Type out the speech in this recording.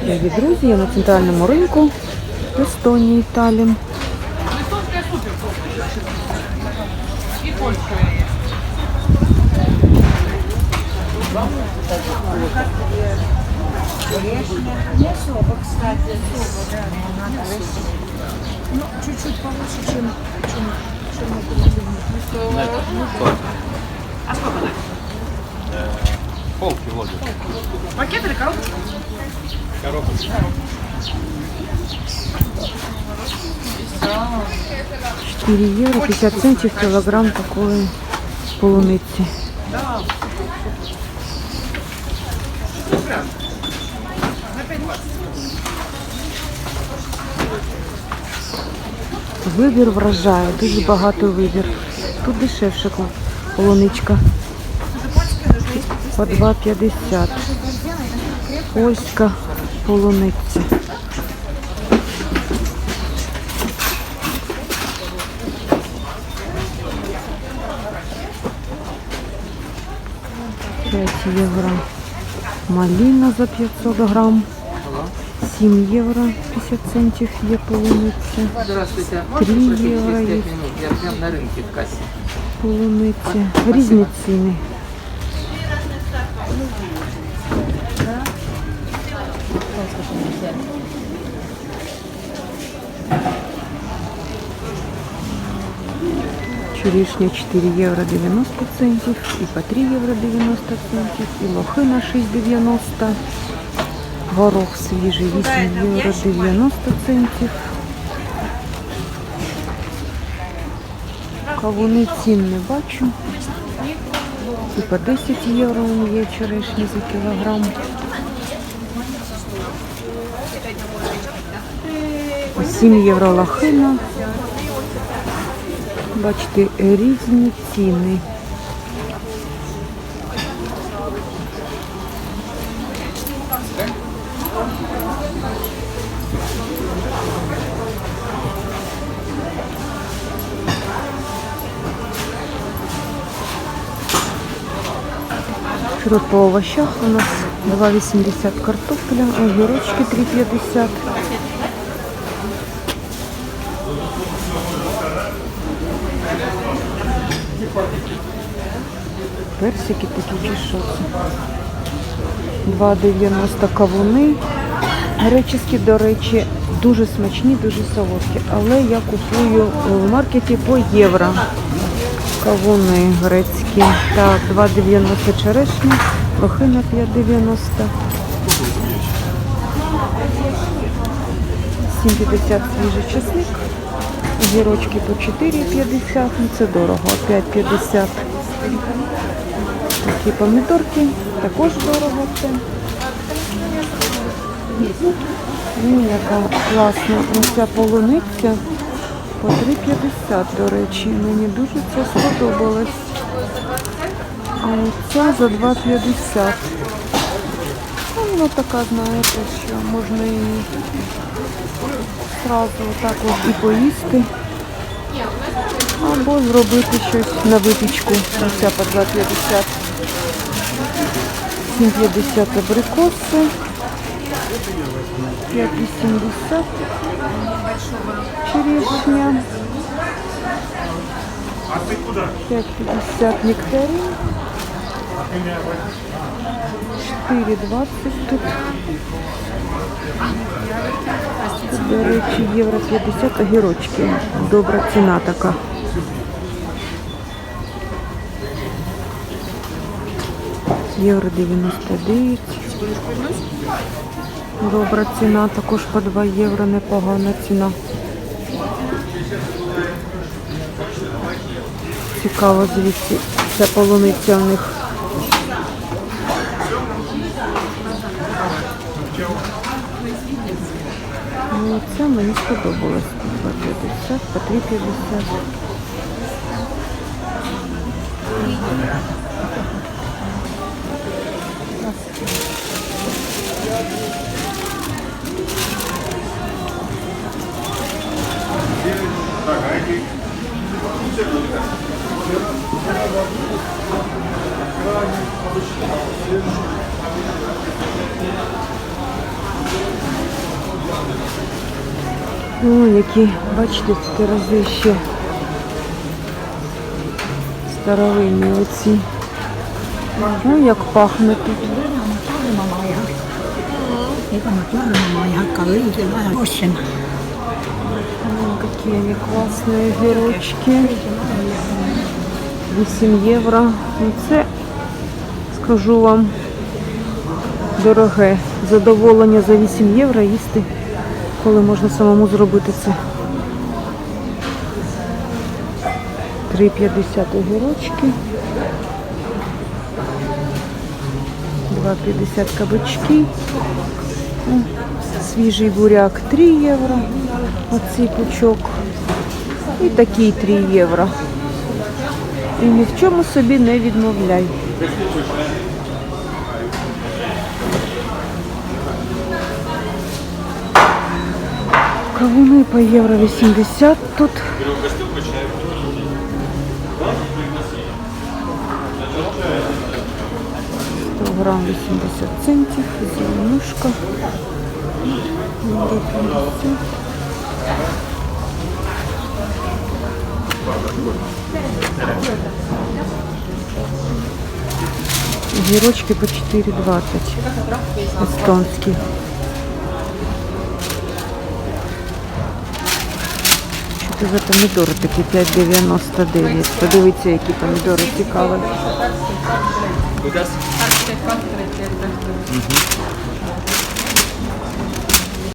Привіт, друзі, я на центральному ринку в Естонії, Італії. Не особо, кстати. Ну, чуть-чуть повыше, чем, чем, чем мы привыкли. А сколько так? Полкило где-то. Пакет или коробочка? Коробочка. 4 євро 50 центів кілограм такої полуниці. Вибір вражає, дуже багато вибір. Тут дешевше полуничка. По 2,50. Польська полуниця. П'ять євро. Малина за 500 грам. 7 євро 50 центів є полуниця. Здравствуйте. Три Можно спросить евро через Черешня 4 євро 90 центів, і по 3 євро 90 центів, і лохина 6,90. Горох свіжий 8 євро 90 центів. Кавуни цін не бачу. І по 10 євро он є черешні за кілограм. По 7 євро лохина. Бачите, різні ціни. По овощах у нас 2,80 картопля, огірочки 3,50. Персики такі що 2,90 кавуни. Гречески, до речі, дуже смачні, дуже солодкі. Але я купую в маркеті по євро. Кавуни грецькі. Так, 2,90 черешня, лохина 5,90. 7,50 свіжий чесник. Зірочки по 4,50. Ну це дорого. 5,50. Такі помідорки. Також дорого це. Ну, яка класна. Оця полуниця по 3,50, до речі. Мені дуже це сподобалось. А оця за 2,50. Ну, вона така, знаєте, що можна її одразу отак от і поїсти. Або зробити щось на випічку. Оця по 2,50. 7,50 абрикоси. 5,80 черешня. 5,50 нектарин. 4,20 тут. Тут, До речі, євро 50 огірочки. Добра ціна така. Євро 99. Добра ціна, також по 2 євро, непогана ціна. Цікаво, звідси ця полуниця в них. яйця мені сподобалось купувати. Зараз по 3,50. Thank you. О, які, бачите, рази ще старовинні оці. Ну, як пахне тут. Ой, Какие они классные огірочки. 8 євро. Ну це, скажу вам, дороге. Задоволення за 8 євро їсти, коли можна самому зробити це. 3,50 огірочки. 2,50 кабачки. Свіжий буряк 3 євро. Оцей пучок. І такий 3 євро. І ні в чому собі не відмовляй. Кавуни по євро 80 тут. Грам 80 центів, зеленушка. Євро 50. Огірочки по 4,20. Естонські. Це за помідори такі 5,99. Подивіться, які помідори цікаві.